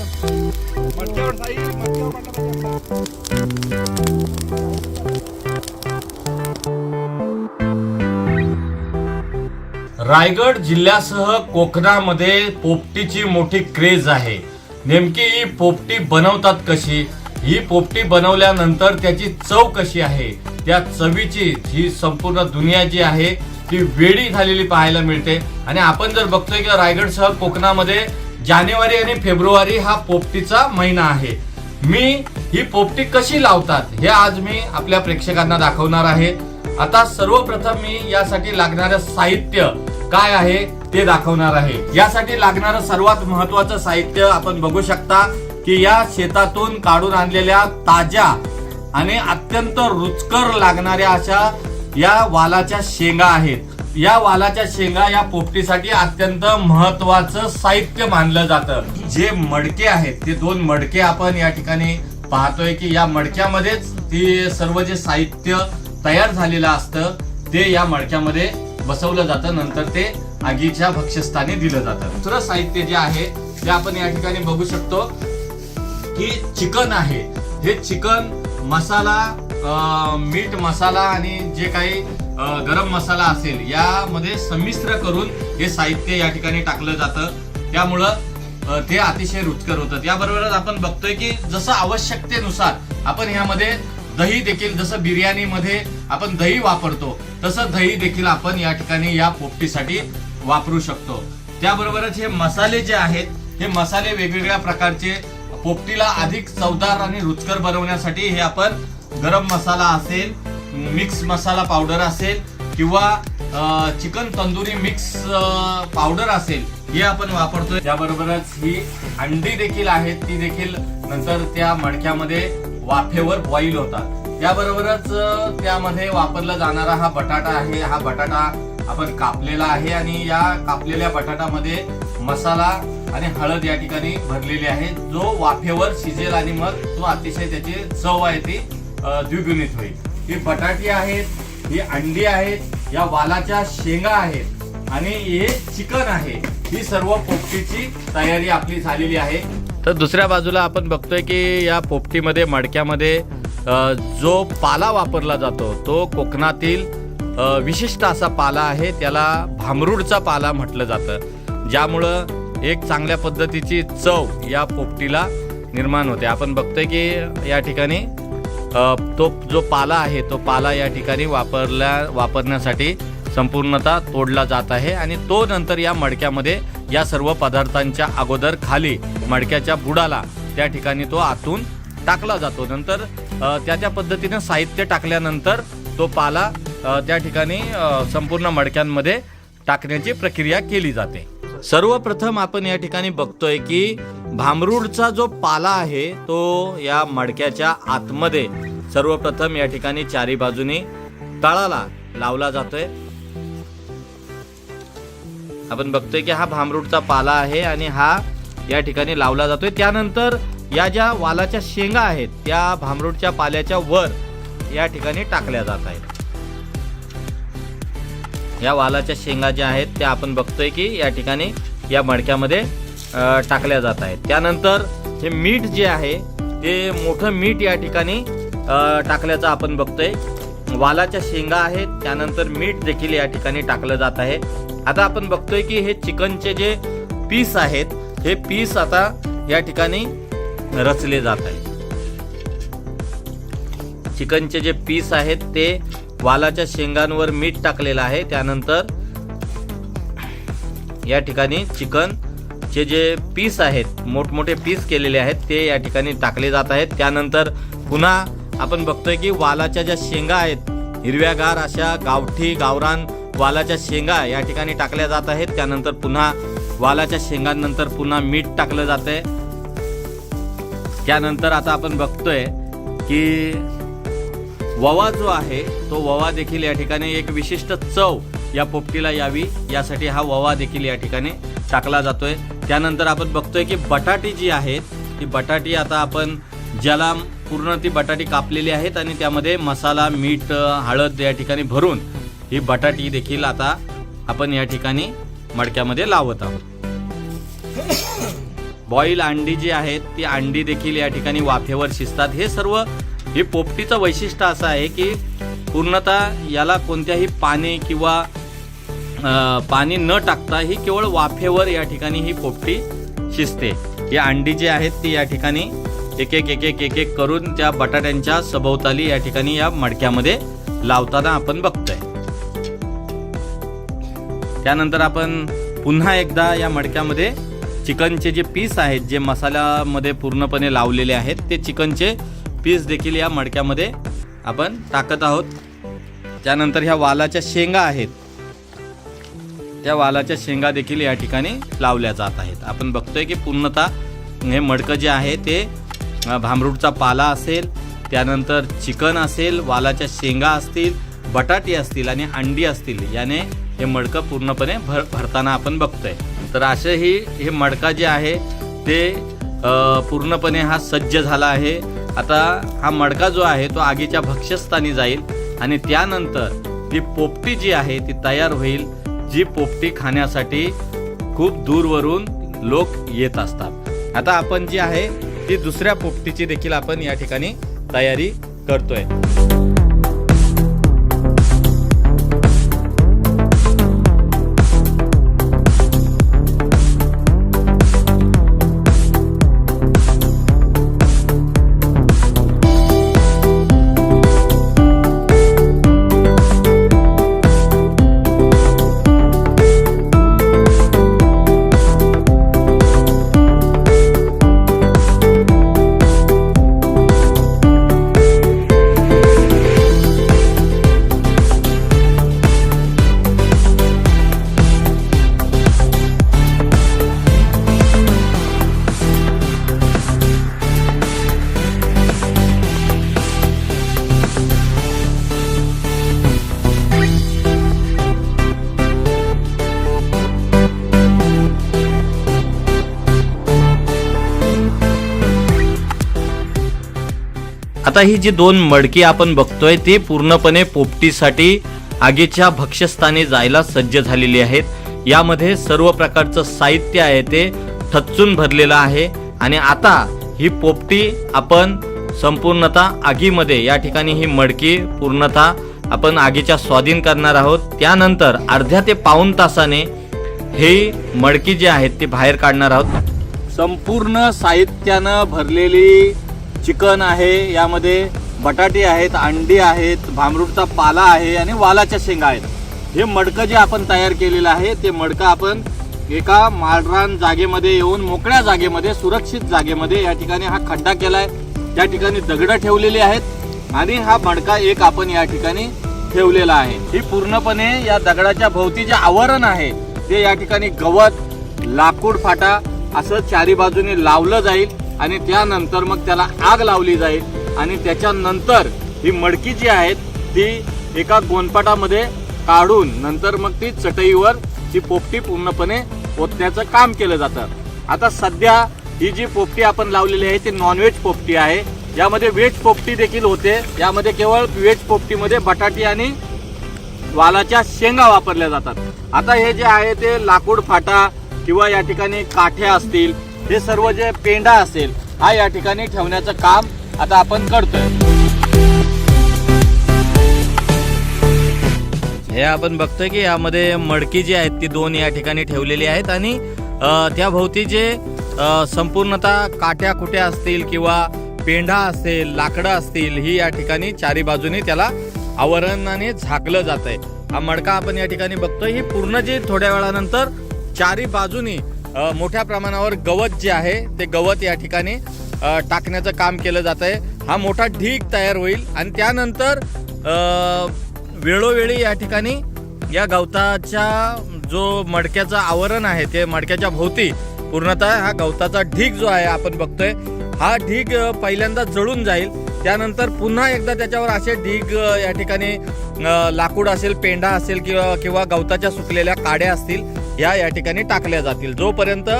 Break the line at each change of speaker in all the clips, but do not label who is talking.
मटक्यावर साई मटक्यावर
रायगड जिल्ह्यासह कोकणामध्ये पोपटीची मोठी क्रेज आहे. नेमकी ही पोपटी बनवतात कशी? ही पोपटी बनवल्यानंतर त्याची चव कशी आहे? त्या चवीची ही संपूर्ण दुनिया जी आहे ती वेळी झालेली पाहायला मिळते. आणि आपण जर बघतोय की रायगडसह कोकणामध्ये जानेवारी आणि फेब्रुवारी हा पोपटीचा महिना आहे. मी ही पोपटी कशी लावतात हे आज मी आपल्या प्रेक्षकांना दाखवणार आहे. आता सर्वप्रथम मी यासाठी लागणारं साहित्य काय आहे ते दाखवणार आहे. यासाठी लागणारं सर्वात महत्वाचं साहित्य आपण बघू शकता की या शेतातून काढून आणलेल्या ताज्या आणि अत्यंत रुचकर लागणाऱ्या अशा या वालाच्या शेंगा आहेत. या वालाच्या शेंगा या पोपटीसाठी अत्यंत महत्वाचं साहित्य मानलं जातं. जे मडके आहेत ते दोन मडके आपण या ठिकाणी पाहतोय की या मडक्यामध्येच ती सर्व जे साहित्य तयार झालेलं असतं ते या मडक्यामध्ये बसवलं जातं. नंतर ते आगीच्या भक्षस्थानी दिलं जातं. दुसरं साहित्य जे आहे ते आपण या ठिकाणी बघू शकतो की चिकन आहे. हे चिकन मसाला मीठ मसाला आणि जे काही गरम मसाला असेल यामध्ये संमिश्र करून हे साहित्य या ठिकाणी टाकलं जातं. त्यामुळं ते अतिशय रुचकर होतं. त्याबरोबरच आपण बघतोय की जसं आवश्यकतेनुसार आपण ह्यामध्ये दही देखील जसं बिर्याणीमध्ये आपण दही वापरतो तसं दही देखील आपण या ठिकाणी या पोपटीसाठी वापरू शकतो. त्याबरोबरच हे मसाले जे आहेत हे मसाले वेगवेगळ्या प्रकारचे पोपटीला अधिक चवदार आणि रुचकर बनवण्यासाठी हे आपण गरम मसाला असेल मिक्स मसाला पावडर असेल किंवा चिकन तंदुरी मिक्स पावडर असेल हे आपण वापरतोय. त्याबरोबरच ही अंडी देखील आहेत ती देखील नंतर त्या मडक्यामध्ये वाफेवर बॉईल होतात. त्याबरोबरच त्यामध्ये वापरला जाणारा हा बटाटा आहे. हा बटाटा आपण कापलेला आहे आणि या कापलेल्या बटाटामध्ये मसाला आणि हळद या ठिकाणी भरलेली आहे. जो वाफेवर शिजेल आणि मग तो अतिशय त्याची चव आहे ती द्विगुणित होईल. हे बटाटी आहेत ही अंडी आहेत या वालाच्या शेंगा आहेत आणि हे चिकन आहे. ही सर्व पोपटीची तयारी आपली झालेली आहे. तर दुसऱ्या बाजूला आपण बघतोय की या पोपटीमध्ये मडक्यामध्ये जो पाला वापरला जातो तो कोकणातील विशिष्ट असा पाला आहे. त्याला भामरूडचा पाला म्हटलं जातं. ज्यामुळं एक चांगल्या पद्धतीची चव या पोपटीला निर्माण होते. आपण बघतोय की या ठिकाणी तो जो पाला आहे तो पाला या ठिकाणी वापरल्या वापरण्यासाठी संपूर्णतः तोडला जात आहे आणि तो नंतर या मडक्यामध्ये या सर्व पदार्थांच्या अगोदर खाली मडक्याच्या बुडाला त्या ठिकाणी तो आतून टाकला जातो. नंतर त्या त्या पद्धतीनं साहित्य टाकल्यानंतर तो पाला त्या ठिकाणी संपूर्ण मडक्यांमध्ये टाकण्याची प्रक्रिया केली जाते. सर्वप्रथम आपण या ठिकाणी बघतोय की भामरूडचा जो पाला आहे तो या मडक्याच्या आतमध्ये सर्वप्रथम या ठिकाणी चारी बाजूनी तळाला लावला जातोय. आपण बघतोय की हा भामरूडचा पाला आहे आणि हा या ठिकाणी लावला जातोय. त्यानंतर या ज्या वालाच्या शेंगा आहेत त्या भांबरूडच्या पाल्याच्या वर या ठिकाणी टाकल्या जात आहेत. या वालाच्या शेंगा ज्या आहेत त्या आपण बघतोय की या ठिकाणी या मडक्यामध्ये टाकल्या जात आहेत. त्यानंतर हे मीठ जे आहे ते मोठं मीठ या ठिकाणी टाकल्याचं आपण बघतोय. वालाच्या शेंगा आहेत त्यानंतर मीठ देखील या ठिकाणी टाकलं जात आहे. आता आपण बघतोय की हे चिकनचे जे पीस आहेत हे पीस आता या ठिकाणी रचले जात आहे चिकनचे जे पीस आहेत ते वालाच्या शेंगांवर मीठ टाकलेलं आहे. त्यानंतर या ठिकाणी चिकन चे जे पीस आहेत मोठमोठे पीस केलेले आहेत ते या ठिकाणी टाकले जात आहेत. त्यानंतर पुन्हा आपण बघतोय की वालाच्या ज्या शेंगा आहेत हिरव्यागार अशा गावठी गावरान वालाच्या शेंगा या ठिकाणी टाकल्या जात आहेत. त्यानंतर पुन्हा वालाच्या शेंगांनंतर पुन्हा मीठ टाकलं जात आहे. त्यानंतर आता आपण बघतोय की ववा जो आहे तो ववा देखील या ठिकाणी एक विशिष्ट चव या पोपटीला यावी. यासाठी हा ववा देखील या ठिकाणी टाकला जातोय. त्यानंतर आपण बघतोय की बटाटी जी आहेत ती बटाटी आता आपण ज्याला पूर्ण ती बटाटी कापलेली आहेत आणि त्यामध्ये मसाला मीठ हळद या ठिकाणी भरून ही बटाटी देखील आता आपण या ठिकाणी मडक्यामध्ये लावत आहोत. बॉईल अंडी जी आहेत ती अंडी देखील या ठिकाणी वाफेवर शिजतात. हे सर्व हे पोपटीचं वैशिष्ट्य असं आहे की पूर्णतः याला कोणत्याही पाने किंवा पाणी न टाकता ही केवळ वाफेवर या ठिकाणी ही पोपटी शिजते. ही अंडी जी आहेत ती या ठिकाणी एक एक एक एक एक एक करून त्या बटाट्यांच्या सभोवताली या ठिकाणी या मडक्यामध्ये लावताना आपण बघतोय. त्यानंतर आपण पुन्हा एकदा या मडक्यामध्ये चिकनचे जे पीस आहेत जे मसाल्यामध्ये पूर्णपणे लावलेले आहेत ते चिकनचे पीस देखील या मडक्यामध्ये आपण टाकत आहोत. त्यानंतर ह्या वालाच्या शेंगा आहेत. त्या वालाच्या शेंगा देखील या ठिकाणी लावल्या जात आहेत. आपण बघतोय की पूर्णतः हे मडकं जे आहे ते भांबरूडचा भांबरूटचा पाला असेल त्यानंतर चिकन असेल वालाच्या शेंगा असतील बटाटे असतील आणि अंडी असतील याने हे मडकं पूर्णपणे भर भरताना आपण बघतोय. तर असे ही हे मडका जे आहे ते पूर्णपणे हा सज्ज झाला आहे. आता हा मडका जो आहे तो आगीच्या भक्ष्यस्थानी जाईल आणि त्यानंतर ती पोपटी जी आहे ती तयार होईल जी पोपटी खाण्यासाठी खूप दूरवरून लोक येत असतात. आता आपण जी आहे ती दुसऱ्या पोपटीची देखील आपण या ठिकाणी तयारी करतोय. आता ही जी दोन मडकी आपण बघतोय ती पूर्णपणे पोपटीसाठी आगीच्या भक्ष्यस्थानी जायला सज्ज झालेली आहेत. यामध्ये सर्व प्रकारचं साहित्य आहे ते ठच्चून भरलेलं आहे आणि आता ही पोपटी आपण संपूर्णतः आगीमध्ये या ठिकाणी ही मडकी पूर्णतः आपण आगीच्या स्वाधीन करणार आहोत. त्यानंतर अर्ध्या ते पाऊन तासाने ही मडकी जी आहेत ती बाहेर काढणार आहोत. संपूर्ण साहित्यानं भरलेली चिकन आहे यामध्ये बटाटे आहेत अंडी आहेत भांबरूटचा पाला आहे आणि वालाच्या शेंगा आहेत. हे मडकं जे आपण तयार केलेलं आहे ते मडकं आपण एका माळरान जागेमध्ये येऊन मोकळ्या जागेमध्ये सुरक्षित जागेमध्ये या ठिकाणी हा खड्डा केलाय. त्या ठिकाणी दगडं ठेवलेली आहेत आणि हा मडका एक आपण या ठिकाणी ठेवलेला आहे. ही पूर्णपणे या दगडाच्या भोवती जे आवरण आहे ते या ठिकाणी गवत लाकूड फाटा असं चारी बाजूने लावलं जाईल. आणि त्यानंतर मग त्याला आग लावली जाईल. आणि त्याच्यानंतर ही मडकी जी आहे ती एका गोनपाटामध्ये काढून नंतर मग ती चटईवर ती पोपटी पूर्णपणे ओतण्याचं काम केलं जातं. आता सध्या ही जी पोपटी आपण लावलेली आहे ती नॉनव्हेज पोपटी आहे. यामध्ये व्हेज पोपटी देखील होते. यामध्ये केवळ व्हेज पोपटीमध्ये बटाटी आणि वालाच्या शेंगा वापरल्या जातात. आता हे जे आहे ते लाकूड फाटा किंवा या ठिकाणी काठ्या असतील हे सर्व जे पेंडा असेल हा या ठिकाणी ठेवण्याचं काम आता आपण करतोय. हे आपण बघतोय की यामध्ये मडकी जी आहेत ती दोन या ठिकाणी ठेवलेली आहेत आणि त्या भोवती जे संपूर्णतः काट्या कुट्या असतील किंवा पेंढा असेल लाकडं असतील ही या ठिकाणी चारी बाजूने त्याला आवरणाने झाकलं जात आहे हा मडका आपण या ठिकाणी बघतोय. ही पूर्ण जे थोड्या वेळानंतर चारी बाजूनी मोठ्या प्रमाणावर गवत जे आहे ते गवत या ठिकाणी टाकण्याचं काम केलं जात आहे. हा मोठा ढीग तयार होईल आणि त्यानंतर वेळोवेळी या ठिकाणी या गवताच्या जो मडक्याचं आवरण आहे ते मडक्याच्या भोवती पूर्णतः हा गवताचा ढीग जो आहे आपण बघतोय हा ढीग पहिल्यांदा जळून जाईल. त्यानंतर पुन्हा एकदा त्याच्यावर असे ढीग या ठिकाणी लाकूड असेल पेंढा असेल किंवा किंवा गवताच्या सुकलेल्या काड्या असतील या या ठिकाणी टाकल्या जातील. जोपर्यंत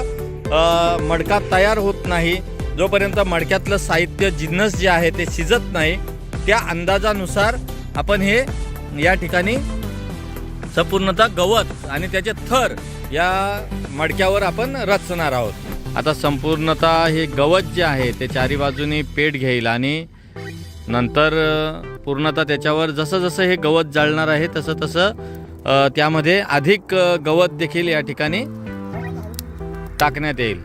मडका तयार होत नाही जोपर्यंत मडक्यातलं साहित्य जिन्नस जे आहे ते शिजत नाही त्या अंदाजानुसार आपण हे या ठिकाणी संपूर्णतः गवत आणि त्याचे थर या मडक्यावर आपण रचणार आहोत. आता संपूर्णतः हे गवत जे आहे ते चारी बाजूनी पेट घेईल आणि नंतर पूर्णतः त्याच्यावर जसं जसं हे गवत जाळणार आहे तसं तसं त्यामध्ये अधिक गवत देखील या ठिकाणी टाकण्यात येईल.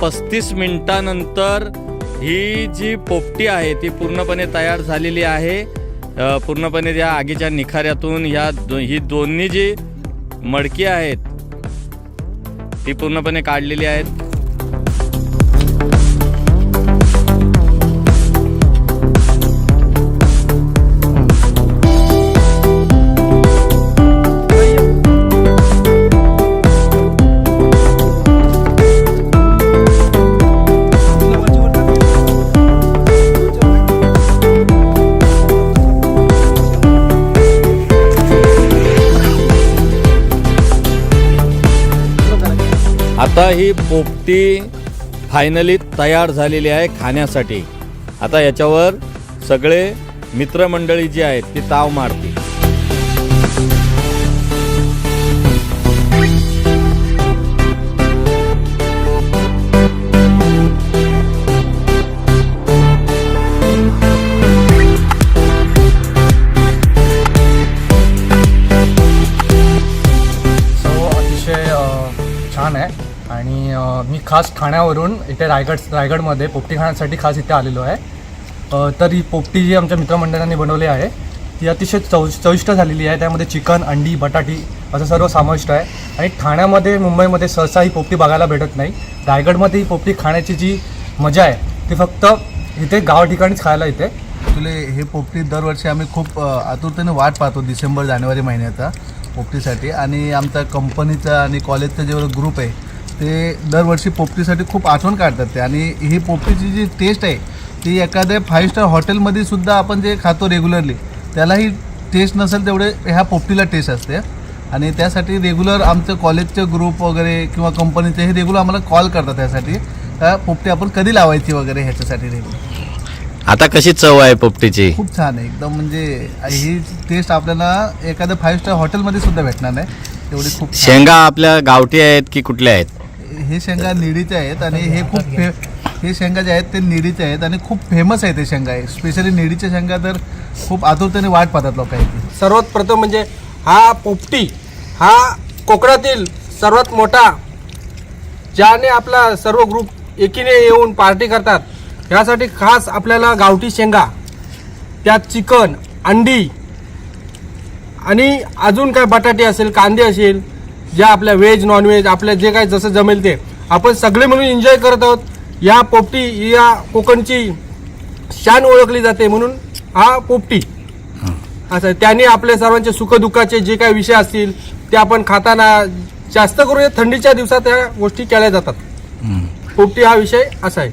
पस्तीस मिनटानंतर ही जी पोपटी आहे ती पूर्णपणे तयार झालेली आहे. पूर्णपणे त्या आगीच्या निखाऱ्यातून ह्या दो ही दोन्ही जी मडकी आहेत ती पूर्णपणे काढलेली आहेत. आता ही पोपटी फायनली तयार झालेली आहे खाण्यासाठी. आता याच्यावर सगळे मित्रमंडळी जी आहेत ती ताव मारतील.
खास ठाण्यावरून इथे रायगड रायगडमध्ये पोपटी खाण्यासाठी खास इथे आलेलो आहे. तर ही पोपटी जी आमच्या मित्रमंडळांनी बनवली आहे ती अतिशय चव चविष्ट झालेली आहे. त्यामध्ये चिकन अंडी बटाटी असं सर्व समाविष्ट आहे. आणि ठाण्यामध्ये मुंबईमध्ये सहसा ही पोपटी बघायला भेटत नाही. रायगडमध्ये ही पोपटी खाण्याची जी मजा आहे ती फक्त इथे गाव ठिकाणीच खायला येते.
ॲक्च्युली हे पोपटी दरवर्षी आम्ही खूप आतुरतेने वाट पाहतो डिसेंबर जानेवारी महिन्याचा पोपटीसाठी. आणि आमचा कंपनीचा आणि कॉलेजचा जे ग्रुप आहे ते दरवर्षी पोपटीसाठी खूप आठवण काढतात ते. आणि ही पोपटीची जी टेस्ट आहे ती एखाद्या फाईव्ह स्टार हॉटेलमध्ये सुद्धा आपण जे खातो रेग्युलरली त्यालाही टेस्ट नसेल तेवढे ह्या पोपटीला टेस्ट असते. आणि त्यासाठी रेग्युलर आमचं कॉलेजचे ग्रुप वगैरे किंवा कंपनीचे हे रेग्युलर आम्हाला कॉल करतात त्यासाठी. का पोपटी आपण कधी लावायची वगैरे ह्याच्यासाठी रेग्युलर
आता कशी चव आहे पोपटीची?
खूप छान आहे. एकदम म्हणजे ही टेस्ट आपल्याला एखाद्या फाईव्ह स्टार हॉटेलमध्ये सुद्धा भेटणार नाही. एवढी खूप.
शेंगा आपल्या गावठी आहेत की कुठल्या आहेत?
हे शेंगा निडीचे आहेत आणि हे खूप फे हे शेंगा जे आहेत ते निडीचे आहेत आणि खूप फेमस आहे ते शेंगा. आहे स्पेशली निडीचे शेंगा तर खूप आतुरतेने वाट पाहतात लोकांची
सर्वात प्रथम म्हणजे हा पोपटी हा कोकणातील सर्वात मोठा ज्याने आपला सर्व ग्रुप एकीने येऊन पार्टी करतात. यासाठी खास आपल्याला गावठी शेंगा त्यात चिकन अंडी आणि अजून काय बटाटे असेल कांदे असेल ज्या आपल्या व्हेज नॉनव्हेज आपल्या जे काय जसं जमेल ते. आपण सगळे म्हणून एन्जॉय करत आहोत. या पोपटी या कोकणची शान ओळखली जाते म्हणून हा पोपटी. असं त्याने आपल्या सर्वांचे सुखदुःखाचे जे काही विषय असतील ते आपण खाताना जास्त करून या थंडीच्या दिवसात या गोष्टी केल्या जातात. पोपटी हा विषय असा आहे.